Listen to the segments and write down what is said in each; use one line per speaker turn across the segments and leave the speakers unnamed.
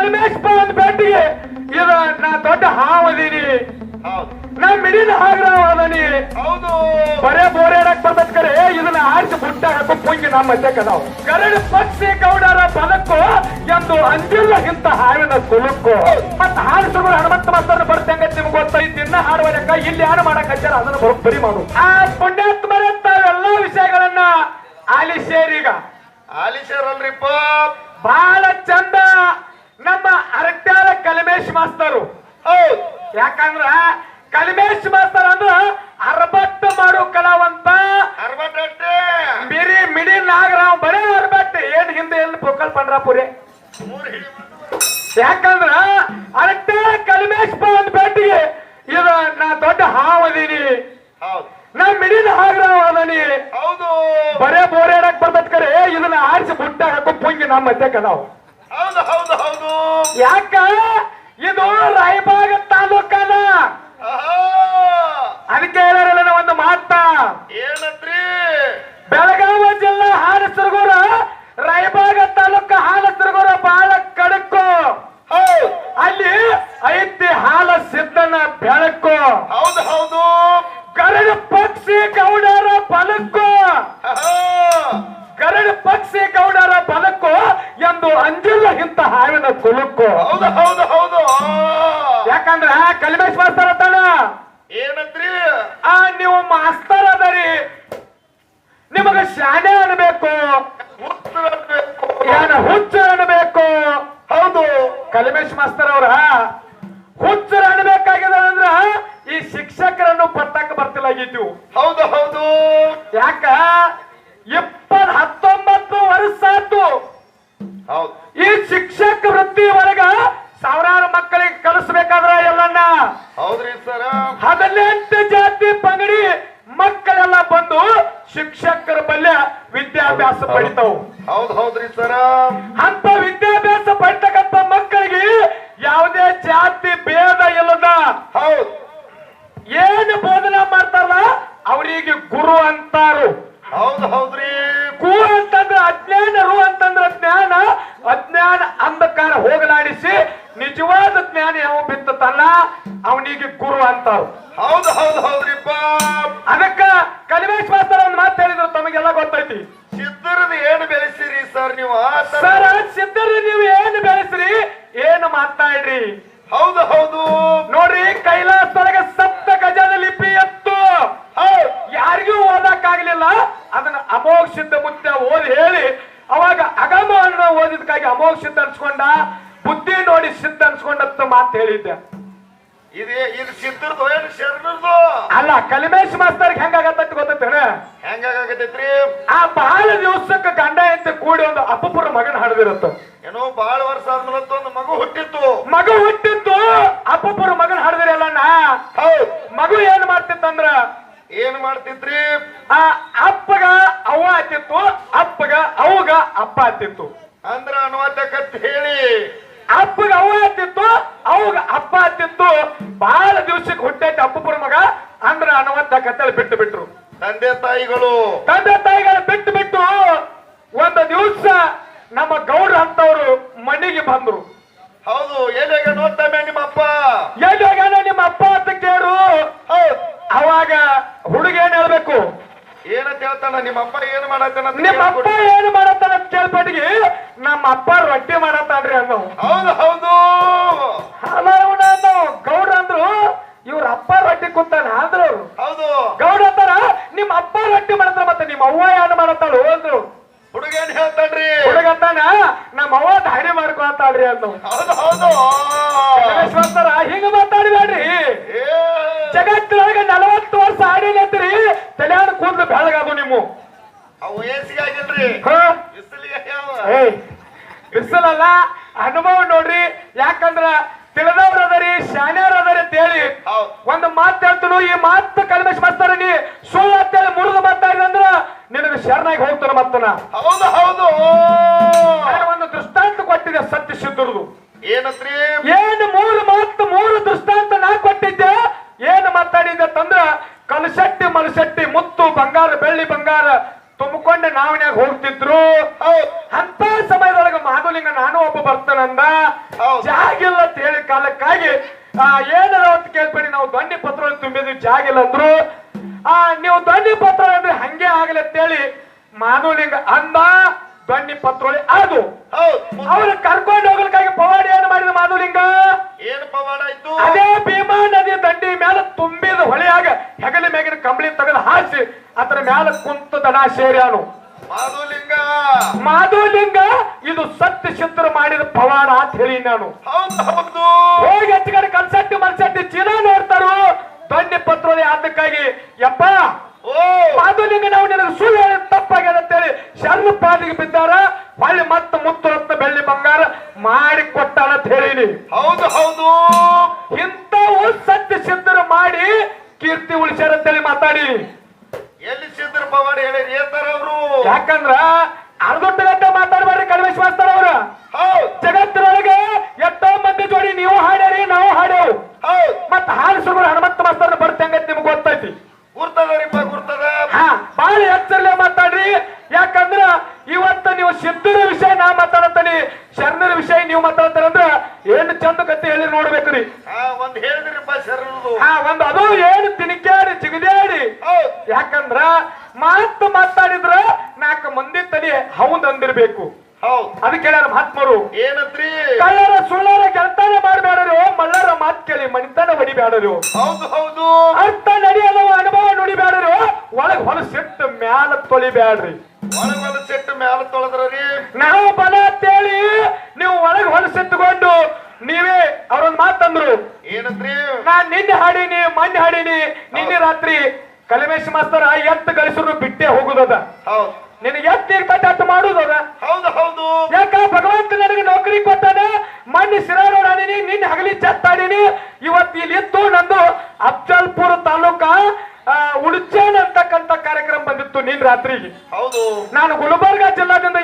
ಕಲ್ಮೇಶ್ ಬಂದ್ ಭೇಟಿಗೆ ಇದು ನಾ ದೊಡ್ಡ ಹಾವದೀನಿ. ನಾ ಮಿಡಿನ ಹಾಗ್ರಾವ್ ಅದನಿ
ಹೌದು.
ಬರೇ ಬೋರೇಡಕ್ ಬರ್ತದ ಕರೆ ಇದನ್ನ ಆರಿಸಿ ಬುಟ್ಟ ಹಾಕೋ ಪುಂಗಿ ನಮ್ಮ ಮಧ್ಯೆ ಕದಾವ್ ಗರಡ ಪಕ್ಷಿ ಗೌಡರ ಬಲಕ್ಕೋ ಎಂದು ಅಂಜಿಲ್ಲ ಇಂತ ಹಾವಿನ ಕುಲಕ್ಕೋ ಮತ್ತ ಸುರುಳು ಹನುಮಂತ ಮಾಸ್ತರ್ ಬರ್ತಂಗ ನಿಮ್ಗೆ ಗೊತ್ತೈತಿ ಇನ್ನ ಹಾಡುವ ಲೆಕ್ಕ ಇಲ್ಲಿ ಯಾರು ಮಾಡಕ್ ಹಚ್ಚಾರ ಅದನ್ನ ಬರಿ ಮಾಡು. ಆ ಪುಣ್ಯಾತ್ಮರ ತಾವೆಲ್ಲ ವಿಷಯಗಳನ್ನ ಆಲಿಸೇರೀಗ
ಆಲಿಶರ್ ಅಲ್ರಿಪ್ಪ
ಬಹಳ ಚಂದ ಕಲಿಮೇಶ್ ಮಾಸ್ತರು
ಹೌದು.
ಯಾಕಂದ್ರ ಕಲಿಮೇಶ್ ಮಾಸ್ತರ್ ಅಂದ್ರ ಅರಬಟ್ಟು ಮಾಡೋ ಕಲಾವಂತ.
ಮಿರಿ
ಬಿರಿ ಮಿಡಿ ನಾಗರಾವ್ ಬರೇ ಅರ್ಬತ್ ಏನ್ ಹಿಂದೆ ಎಲ್ಲಿ ಪೊಕ್ಕಲ್ ಪಂಡ್ರಾಪುರಿ? ಯಾಕಂದ್ರ ಅರಟ್ಯಾಳ ಕಲಿಮೇಶ್ ಒಂದ್ ಭೇಟಿಗೆ ಇದು ನಾ ದೊಡ್ಡ ಹಾವದೀನಿ. ನಾ ಮಿಡಿನ ಹಾಗರಾವ್ ಅದನಿ.
ಹೌದು.
ಬರೇ ಬೋರೇಡಕ್ ಬರ್ತದ ಕರೆ. ಇದನ್ನ ಆರಿಸಿ ಬುಟ್ಟ ಹಾಕೋ ಪುಂಗಿ ನಮ್ಮ ಮಧ್ಯೆ ಕದಾವ್
ಹೌದು ಹೌದು ಹೌದು.
ಯಾಕ? ಇದು ರಾಯಬಾಗ ತಾಲೂಕನ
ಆಹಾ.
ಅದಕ್ಕೆ ಹೇಳೋರಿಲ್ಲ ಒಂದು ಮಾತ
ಏನಂದ್ರಿ?
ಬೆಳಗಾವಿ ಜಿಲ್ಲಾ ಹಾಲಸರಗೂರ ರಾಯಬಾಗ ತಾಲೂಕ ಹಾಲಸರಗೂರ ಬಹಳ ಕಡಕು ಅಲ್ಲಿ ಐತಿ ಹಾಲ ಸಿದ್ದನ ಬೆಳಕು.
ಹೌದು ಹೌದು.
ಕರಡು ಪಕ್ಷಿ ಗೌಡರ
ಬಲಕು.
ಗರಡ ಪಕ್ಷಿ ಗೌಡರ ಬಲಕ್ಕೋ ಎಂದು ಅಂಜಿಲ್ಲ ಇಂತ ಹಾವಿನ ಕುಲುಕು.
ಹೌದು ಹೌದು
ಯಾಕಂದ್ರ ಕಲಿಮೇಶ್ ಮಾಸ್ತರ್ ಅತ್ತಾನ
ಏನಂತ್ರಿ
ಆ ನೀವು ಮಾಸ್ತರ್ ಅದರಿ. ನಿಮಗ ಶಾನೆ ಅನ್ಬೇಕು. ಏನ ಹುಚ್ಚ ಅನ್ಬೇಕು. ಹೌದು. ಕಲಿಮೇಶ್ ಮಾಸ್ತರ್ ಅವ್ರ ಹುಚ್ಚರ ಅನ್ಬೇಕಾಗ್ಯದ ಅಂದ್ರ ಈ ಶಿಕ್ಷಕರನ್ನು ಪಟ್ಟಕ್ಕೆ ಬರ್ತಿಲ್ಲ
ಹೌದು ಹೌದು.
ಯಾಕ? ಇಪ್ಪತ್ ವಿದ್ಯಾಭ್ಯಾಸ ಪಡಿತಾವು.
ಹೌದು ಹೌದ್ರಿ ಸರ.
ಅಂತ ವಿದ್ಯಾಭ್ಯಾಸ ಪಡ್ತಕ್ಕಂತ ಮಕ್ಕಳಿಗೆ ಯಾವುದೇ ಜಾತಿ ಭೇದ ಇಲ್ಲದ
ಹೌದು.
ಏನು ಬೋಧನೆ ಮಾಡ್ತಾರಲ್ಲ ಅವರಿಗೆ ಗುರು ಅಂತಾರು.
ಹೌದು ಹೌದ್ರಿ.
ಗುರು ಅಂತಂದ್ರ ಅಜ್ಞಾನ ರು ಅಂತಂದ್ರ ಜ್ಞಾನ. ಅಜ್ಞಾನ ಅಂಧಕಾರ ಹೋಗಲಾಡಿಸಿ ನಿಜವಾದ ಜ್ಞಾನ ಯಾವ ಬಿತ್ತಲ್ಲ ಅವನಿಗೆ ಗುರು ಅಂತಾರು.
ಹೌದು ಹೌದು ಹೌದ್ರಿಪ್ಪ
ಅದಕ್ಕ ಕಲಿಮೇಶ್ ಮಾಸ್ತರ್ ಓದಕ್ಕಾಗ್ಲಿಲ್ಲ ಅದನ್ನ ಅಮೋಘ ಮುತ್ತ ಓದಿ ಹೇಳಿ ಅವಾಗ ಅಗಮವನ್ನು ಓದಿದ್ಕಾಗಿ ಅಮೋಘ ಸಿದ್ಧ ಅನ್ಸ್ಕೊಂಡ ಬುದ್ಧಿ ನೋಡಿ ಸಿದ್ಧ ಅನ್ಸ್ಕೊಂಡಂತ ಮಾತು ಹೇಳಿದ್ದೆ.
ಇದೇ ಇದು ಸಿದ್ಧರ್ದು ಏನು ಶರಣರದು?
ಅಲ್ಲ ಕಲಿಮೇಶ್ ಮಾಸ್ತರ್ ಹೆಂಗಾಗತ್ತ ಗೊತ್ತೈತೆ
ಹೆಂಗಾಗತ್ತೈತ್ರಿ?
ಆ ಬಹಳ ದಿವಸಕ್ಕೆ ಗಂಡ ಅಂತ ಕೂಡಿ ಒಂದು ಅಪ್ಪಪುರ ಮಗನ ಹಡದಿರುತ್ತ
ಏನೋ ಬಹಳ ವರ್ಷ ಆದ್ಮೇಲೆ ಒಂದು ಮಗು ಹುಟ್ಟಿತ್ತು
ಮಗು ಹುಟ್ಟಿತ್ತು ಅಪ್ಪಪುರ ಮಗನ ಹಡದಿರಲ್ಲ ಹೌದ್ ಮಗು ಏನ್ ಮಾಡ್ತಿತ್ತಂದ್ರ ಆ ಅಪ್ಪಗ ಅವ ಆತಿತ್ತು ಅಪ್ಪಗ ಅವಗ ಅಪ್ಪ ಆತಿತ್ತು.
ಅಂದ್ರ ಅನ್ವಾತಕತ್ ಹೇಳಿ.
ಅಪ್ಪಗ ಅವ ಆತಿತ್ತು ಅವಗ ಅಪ್ಪ ಆತಿತ್ತು. ಬಹಳ ದಿವಸಕ್ಕೆ ಹುಟ್ಟೈತೆ ಅಪ್ಪಪುರ ಮಗ ಅಂದ್ರ ಕತ್ತಲೆ ಬಿಟ್ಟು ಬಿಟ್ರು.
ತಂದೆ ತಾಯಿಗಳು.
ತಂದೆ ತಾಯಿಗಳು ಬಿಟ್ಟು ಬಿಟ್ಟು ಒಂದು ದಿವಸ ನಮ್ಮ ಗೌಡ್ರ ಅಂತವ್ರು ಮನೆಗೆ ಬಂದ್ರು.
ಹೌದು ಎಲ್ಲಿಗೆ ನೋಡ್ತಾ ನಿಮ್ಮಪ್ಪ?
ಎಲ್ಲಿ ಹೋಗ್ಯಾನ ನಿಮ್ಮ ಅಪ್ಪ ಅಂತ ಕೇಳು ಹೌದ್. ಅವಾಗ ಹುಡುಗ ಏನ್ ಹೇಳ್ಬೇಕು?
ಏನಂತ ಹೇಳ್ತಾನ? ನಿಮ್ಮಪ್ಪ ಏನ್ ಮಾಡತ್ತಾನ
ನಿಮ್ಮ ಅಪ್ಪ. ಏನ್ ಮಾಡತ್ತಾನ ಅಂತ ಕೇಳ್ಪಟ್ಟಿಗೆ ನಮ್ಮ ಅಪ್ಪ ರೊಟ್ಟಿ ಮಾಡತ್ತಾನ್ರಿ ಅನ್ನೋ
ಹೌದು ಹೌದು.
ಹಲವಣ ಅನ್ನೋ ಗೌಡ್ರ ಅಂದ್ರು ಇವ್ರ ಅಪ್ಪ ರೊಟ್ಟಿ ಕುಂತಾನ ಅಂದ್ರು.
ಹೌದು.
ಗೌಡ್ರ ಅಂತಾರ ನಿಮ್ಮ ಅಪ್ಪ ರೊಟ್ಟಿ ಮಾಡತ್ತಾರ ಮತ್ತೆ ನಿಮ್ಮ ಅವ್ವ ಏನ್ ಮಾಡತ್ತಾಳು ಅಂದ್ರು.
ಹುಡುಗ ಏನ್ ಹೇಳ್ತಾನ್ರಿ?
ಹುಡುಗ ಅಂತಾನ ನಮ್ಮ ಅವ್ವ ಧಾರಿ ಮಾಡ್ಕೊಳತ್ತಾಳ್ರಿ ಅಂದ್ರು
ಹೌದು ಹೌದು.
ಹಿಂಗ ಬಿಸಿಲಲ್ಲ ಅನುಭವ ನೋಡ್ರಿ. ಯಾಕಂದ್ರ ತಿಳಿದವ್ರ ಅದರಿ ಶಾನ್ಯಾರ ಅದರಿ ಅಂತ ಹೇಳಿ
ಹೌದು.
ಒಂದು ಮಾತು ಹೇಳ್ತನು ಈ ಮಾತು ಕಲ್ಮೇಶ್ ಮಾಡ್ತಾರ ನೀ ಸುಳ್ಳು ಅಂತೇಳಿ ಮುರಿದು ಮಾತಾಡಿದ ಅಂದ್ರ ನಿನಗೆ ಶರಣಾಗಿ ಹೋಗ್ತಾನ ಮತ್ತನ.
ಹೌದು ಹೌದು.
ಒಂದು ದೃಷ್ಟಾಂತ ಕೊಟ್ಟಿದೆ ಸತ್ಯ ಸಿದ್ಧರದು.
ಏನಂತ್ರಿ?
ಏನು ಮೂರು ಮಾತು ಮೂರು ದೃಷ್ಟಾಂತ ನಾ ಕೊಟ್ಟಿದ್ದೆ? ಏನು ಮಾತಾಡಿದ್ದೆ ತಂದ್ರ ಕಲಶಟ್ಟಿ ಮಲಶಟ್ಟಿ ಮುತ್ತು ಬಂಗಾರ ಬೆಳ್ಳಿ ಬಂಗಾರ ತುಂಬಿಕೊಂಡು ಹೋಗ್ತಿದ್ರು. ಅಂತ ಸಮಯದೊಳಗ ಮಾಧುಲಿಂಗ ನಾನು ಒಬ್ಬ ಬರ್ತಾನಂದ. ಜಾಗಿಲ್ಲ ಅಂತ ಹೇಳಿ ಕಾಲಕ್ಕಾಗಿ ಆ ಏನದ ಅಂತ ಕೇಳ್ಬೇಡಿ ನಾವು ದಂಡಿ ಪತ್ರ ತುಂಬಿದ್ವಿ ಜಾಗಿಲ್ಲ ಅಂದ್ರು. ಆ ನೀವು ದಂಡಿ ಪತ್ರ ಅಂದ್ರೆ ಹಂಗೆ ಆಗಲಿ ಅಂತೇಳಿ ಮಾಧುಲಿಂಗ ಅಂದ ದಂಡಿ ಪತ್ರೋಳಿ ಅದು ಅವ್ರ ಕರ್ಕೊಂಡು ಹೋಗ್ಲಿಕ್ಕಾಗಿ ಪವಾಡ ಏನು ಮಾಡಿದ ಮಾಧುಲಿಂಗ?
ಏನ್ ಪವಾಡ ಆಯ್ತು?
ಅದೇ ಭೀಮಾ ನದಿ ದಂಡಿ ಮೇಲೆ ತುಂಬಿದ ಹೊಳೆಯಾಗ ಹೆಗಲ ಮೇಗಿನ ಕಂಬಳಿ ತೆಗೆದು ಹಾಸಿ ಅದರ ಮ್ಯಾಲ ಕುಂತ ದನ ಸೇರ್ಯಾನು
ಮಾಧುಲಿಂಗ
ಇದು ಸತ್ಯ ಸಿದ್ಧರು ಮಾಡಿದ ಪವಾಡ ಅಂತ ಹೇಳಿ ನಾನು. ಹೋಗಿ ಹೆಚ್ಚುಗಡೆ ಕನ್ಸಟ್ಟಿ ಮನ್ಸಟ್ಟಿ ಚೀನಾ ನೋಡ್ತಾರು? ದೊಡ್ಡ ಪತ್ರೋಲಿ ಅದಕ್ಕಾಗಿ ಯಪ್ಪ
ಓ.
ಮಾಧುಲಿಂಗ ನಾವು ನಿನಗೆ ಸುಳ್ಳು ಹೇಳಿ ತಪ್ಪಾಗ್ಯದ ಅಂತೇಳಿ ಶರಣ ಪಾದಿಗೆ ಬಿದ್ದಾರ. ಹೊಳ್ಳಿ ಮತ್ತೆ ಮುತ್ತು ರತ್ನ ಬೆಳ್ಳಿ ಬಂಗಾರ ಮಾಡಿ ಕೊಟ್ಟಾನ ಅಂತ ಹೇಳಿನಿ.
ಹೌದು ಹೌದು.
ಇಂಥವು ಸತ್ಯ ಸಿದ್ಧರ ಮಾಡಿ ಕೀರ್ತಿ ಉಳಿಸ್ಯಾರ ಅಂತೇಳಿ ಮಾತಾಡಿ.
ಎಲ್ಲಿ ಸಿದ್ಧರ ಪವಾಡ ಹೇಳಿರಿ ಏತಾರ ಅವರು?
ಯಾಕಂದ್ರ ಅರ್ಧೊಟ್ಟು ಗಂಟೆ ಮಾತಾಡ್ಬಾರ್ರಿ ಕಡಿಮೆ ಮಾಸ್ತಾರ ಅವ್ರ
ಹೌದ್
ಜಗತ್ತಿನೊಳಗೆ ಎಷ್ಟೋ ಮಂದಿ ಜೋಡಿ ನೀವು ಹಾಡ್ಯಾರಿ ನಾವು ಹಾಡ್ಯಾವು
ಹೌದ್
ಮತ್ತ ಹಾರಿಸುಗಳು ಹನುಮಂತ ಮಾಸ್ತರ್ ಬರ್ತಂಗೈತಿ ನಿಮ್ಗೆ ಗೊತ್ತೈತಿ
ಗುರ್ತದರಿಪ್ಪ ಗುರ್ತದ
ಹಾ ಬಾಳ ಎಚ್ಚರಲೆ ಮಾತಾಡ್ರಿ ಯಾಕಂದ್ರ ಇವತ್ತ ನೀವು ಸಿದ್ಧರ ವಿಷಯ ನಾ ಮಾತಾಡತ್ತೀನಿ ಶರಣರ ವಿಷಯ ನೀವು ಮಾತಾಡ್ತಾರ ಅಂದ್ರ ಏನು ಹೇಳಿ ನೋಡ್ಬೇಕ್ರಿ
ಒಂದ್ ಹೇಳಿದ್ರಿಪ್ಪ ಶರಣದು
ಹಾ ಒಂದು ಅದು ಏನು ತಿನಿಕ್ಯಾಡಿ ಚಿಗದ್ಯಾಡಿ.
ಹೌದ್.
ಯಾಕಂದ್ರ ಮಾತು ಮಾತಾಡಿದ್ರ ನಾಲ್ಕು ಮಂದಿ ತಲೆ ಹೌದ್ ಅಂದಿರ್ಬೇಕು.
ಹೌದ್.
ಅದಕ್ಕೆ ಹೇಳ್ಯಾರ ಮಹಾತ್ಮರು
ಏನಂತ್ರಿ
ಕಳ್ಳರ ಸುಳ್ಳರ ಕೆಲ್ತಾನೆ ಮಾಡಬೇಡರು ಮಳ್ಳರ ಮಾತ್ ಕೇಳಿ ಮಣಿತನ ಹೊಡಿಬೇಡರು
ಹೌದು ಹೌದು.
ಅರ್ಥ ನಡೆಯಲ್ಲವ ಅನುಭವ ನುಡಿಬೇಡರು ಒಳಗ್ ಹೊಲಸಿಟ್ಟು ಮ್ಯಾಲ ತೊಳಿಬ್ಯಾಡ್ರಿ
ಹೊಲ ಸೆಟ್ಟು ಮ್ಯಾಲ ತೊಳೆದ್ರಿ
ನಾವು ಬಲ ಅಂತೇಳಿ ನೀವು ಒಳಗ್ ಹೊಲಸಿಟ್ಟುಕೊಂಡು ನೀವೇ ಅವ್ರೊಂದ್ ಮಾತಂದ್ರು.
ಏನಂದ್ರಿ?
ನಾನ್ ನಿನ್ನೆ ಹಾಡೀನಿ ಮೊನ್ನೆ ಹಾಡೀನಿ ನಿನ್ನೆ ರಾತ್ರಿ ಕಲಿಮೇಶ್ ಮಾಸ್ತರ ಎತ್ತ ಗಳಿಸಿದ್ರು ಬಿಟ್ಟೆ ಹೋಗುದದ
ಹೌದು.
ನಿನಗೆ ಎತ್ತ ಇರ್ತೈತೆ ಅಷ್ಟು ಮಾಡುದದ
ಹೌದು ಹೌದು.
ಯಾಕ ಭಗವಂತ ನನಗೆ ನೌಕರಿ ಕೊಟ್ಟಾನ? ಮೊನ್ನೆ ಸಿರಾರೋಡ್ ಆಡಿನಿ ನಿನ್ನೆ ಹಗಲಿ ಚತ್ತಾಡೀನಿ ಇವತ್ತು ಇಲ್ಲಿ ಇತ್ತು ನಂದು ಅಫ್ಜಲ್ಪುರ ತಾಲೂಕ ಆ, ಉಡುಚೇನ್ ಅಂತಕ್ಕಂತ ಕಾರ್ಯಕ್ರಮ ಬಂದಿತ್ತು ನಿನ್ ರಾತ್ರಿಗೆ.
ಹೌದು.
ನಾನು ಗುಲ್ಬರ್ಗ ಜಿಲ್ಲಾದಿಂದ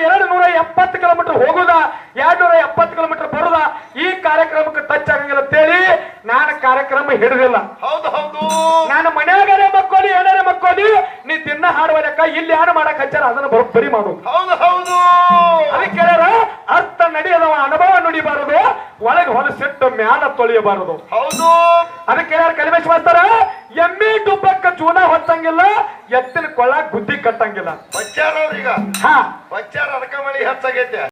ಹಿಡಿದಿಲ್ಲ.
ಹೌದು ಹೌದು.
ನಾನು ಮನ್ಯಾಗಾರ ಮಕ್ಕೋಲಿ ಏನಾರ ಮಕ್ಕೋಲಿ ನೀ ತಿನ್ನ ಹಾಡುವ ಲೆಕ್ಕ ಇಲ್ಲಿ ಯಾರು ಮಾಡಕ್ ಹಚ್ಚಾರ? ಅದನ್ನ ಬರೋಬ್ಬರಿ ಮಾಡು.
ಹೌದು ಹೌದು.
ಅದಕ್ಕೆ ಅರ್ಥ ನಡೆಯದವ ಅನುಭವ ನುಡಿಬಾರದು ಒಳಗೆ ಹೊಲಸಿಟ್ಟು ಮ್ಯಾಲ ತೊಳೆಯಬಾರದು.
ಹೌದು.
ಅದಕ್ಕೆ ಯಾರು ಕಲಿಮೇಶ್ ಮಾಡ್ತಾರ? ಎಮ್ಮಿ ಡುಬ್ಬಕ್ಕ ಚೂನ ಹೊತ್ತಂಗಿಲ್ಲ ಎತ್ತಿನ ಕೊಳ್ಳ ಗುದ್ದಿ ಕಟ್ಟಂಗಿಲ್ಲ.
ಬಚ್ಚಾರ ಈಗ.
ಹಾ.
ಬಚ್ಚಾರ ಅದಕ್ಕ ಮಳಿ ಹೆಚ್ಚಾಗೈತೆ